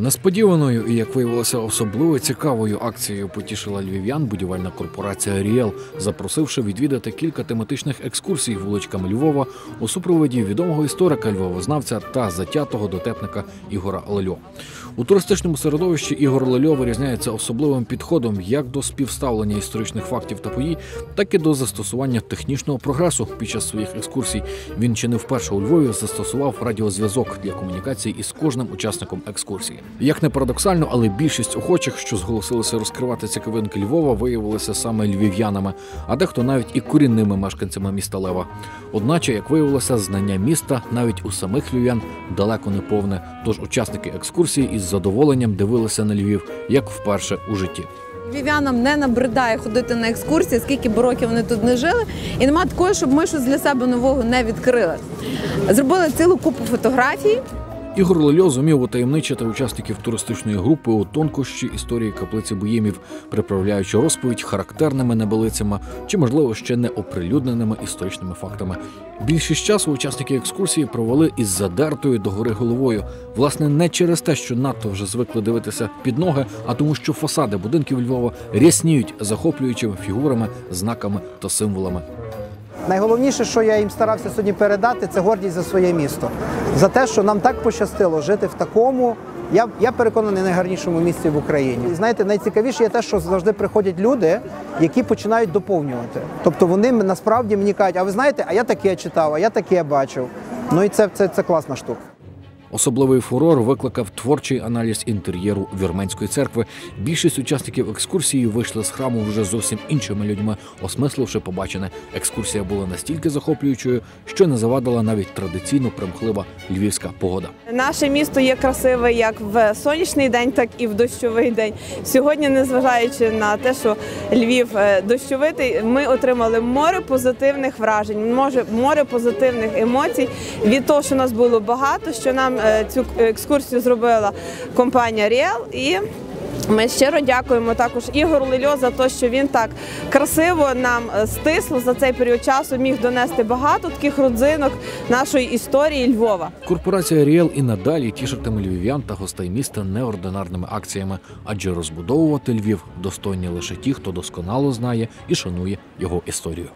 Несподіваною і, як виявилося, особливо цікавою акцією потішила львів'ян будівельна корпорація Ріел, запросивши відвідати кілька тематичних екскурсій вуличками Львова у супроводі відомого історика Львовознавця та затятого дотепника Ігора Лельо. У туристичному середовищі Ігор Лельо вирізняється особливим підходом як до співставлення історичних фактів та подій, так і до застосування технічного прогресу під час своїх екскурсій. Він чи не вперше у Львові застосував радіозв'язок для комунікації із кожним учасником екскурсії. Як не парадоксально, але більшість охочих, що зголосилися розкривати цікавинки Львова, виявилися саме львів'янами, а дехто навіть і корінними мешканцями міста Лева. Одначе, як виявилося, знання міста навіть у самих львів'ян далеко не повне. Тож учасники екскурсії із задоволенням дивилися на Львів як вперше у житті. Львів'янам не набридає ходити на екскурсії, скільки б років вони тут не жили, і нема такого, щоб ми щось для себе нового не відкрили. Зробили цілу купу фотографій. Ігор Лельо зумів утаємничити учасників туристичної групи у тонкощі історії каплиці Буємів, приправляючи розповідь характерними небелицями чи, можливо, ще не оприлюдненими історичними фактами. Більшість часу учасники екскурсії провели із задертою догори головою. Власне, не через те, що надто вже звикли дивитися під ноги, а тому, що фасади будинків Львова рясніють захоплюючими фігурами, знаками та символами. Найголовніше, що я їм старався сьогодні передати, це гордість за своє місто. За те, що нам так пощастило жити в такому, я, я переконаний, найгарнішому місці в Україні. І знаєте, найцікавіше є те, що завжди приходять люди, які починають доповнювати. Тобто вони насправді мені кажуть, а ви знаєте, а я таке читав, а я таке бачив. Ну і це, це, це класна штука. Особливий фурор викликав творчий аналіз інтер'єру вірменської церкви. Більшість учасників екскурсії вийшли з храму вже зовсім іншими людьми, осмисливши побачене. Екскурсія була настільки захоплюючою, що не завадила навіть традиційно примхлива львівська погода. Наше місто є красиве як в сонячний день, так і в дощовий день. Сьогодні, незважаючи на те, що Львів е, дощовитий, ми отримали море позитивних вражень, море позитивних емоцій від того, що нас було багато, що нам цю екскурсію зробила компанія Ріел і. Ми щиро дякуємо також Ігору Лельо за те, що він так красиво нам е, стисло за цей період часу міг донести багато таких родзинок нашої історії Львова. Корпорація Ріел і надалі тішитиме львів'ян та гостей міста неординарними акціями, адже розбудовувати Львів достойні лише ті, хто досконало знає і шанує його історію.